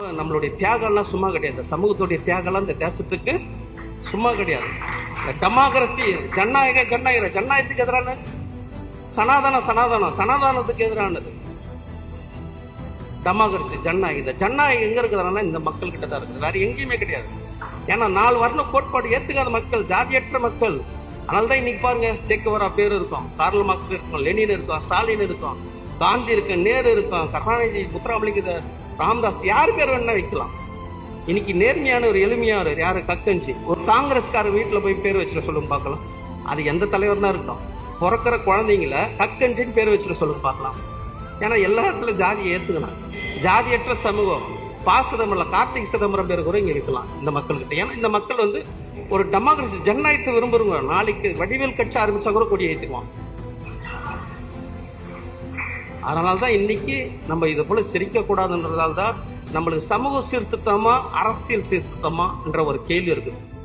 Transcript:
நம்மளுடைய தியாகம்லாம் சும்மா கிடையாது. சமூகத்துடைய தியாகம்லாம் இந்த தேசத்துக்கு சும்மா கிடையாது. இந்த டெமோக்ரஸி ஜனநாயக ஜனநாயக ஜனநாயகத்துக்கு எதிரான சனாதன சனாதனம் சனாதனத்துக்கு எதிரானது. டெமோக்ரஸி ஜனநாயகம். இந்த ஜனநாயகம் எங்க இருக்கிறதுனால இந்த மக்கள் கிட்ட தான் இருக்குது. வேற எங்கேயுமே கிடையாது. ஏன்னா நாலு வர்ண கோட்பாடு ஏத்துக்காத மக்கள் ஜாதியற்ற மக்கள். அதனாலதான் இன்னைக்கு பாருங்க சேக்குவரா பேர் இருக்கும். கார்ல் மார்க்ஸ் இருக்கும் லெனின் இருக்கும் ஸ்டாலின் இருக்கும் காந்தி இருக்கு நேரு இருக்கும் கருணாநிதி முத்துராமலிங்க ராம்தாஸ் யார் பேர் வேணா வைக்கலாம். இன்னைக்கு நேர்மையான ஒரு எளிமையான யாரு? கக்கஞ்சி. ஒரு காங்கிரஸ்கார வீட்டுல போய் பேர் வச்சுட்டு சொல்லுங்க பார்க்கலாம். அது எந்த தலைவர் தான் இருக்கும் பிறக்கிற குழந்தைங்கள கக்கஞ்சின்னு பேர் வச்சுட்டு சொல்லுங்க பார்க்கலாம். ஏன்னா எல்லா இடத்துல ஜாதியை ஏத்துக்கணும். ஜாதியற்ற சமூகம். பா சிதம்பரம் கார்த்திக் சிதம்பரம் பேர் கூட இங்க இருக்கலாம் இந்த மக்கள்கிட்ட. ஏன்னா இந்த மக்கள் வந்து ஒரு டெமோக்ரஸி ஜனநாயகத்தை விரும்புறவங்க. நாளைக்கு வடிவேல் கட்சி ஆரம்பிச்சா கூட கொடி ஏற்றுக்குவான் அதனால்தான் இன்னைக்கு நம்ம இதை போல சிரிக்கக்கூடாதுன்றதால தான் நம்மளுக்கு சமூக சீர்திருத்தமா அரசியல் சீர்திருத்தமா என்ற ஒரு கேள்வி இருக்குது.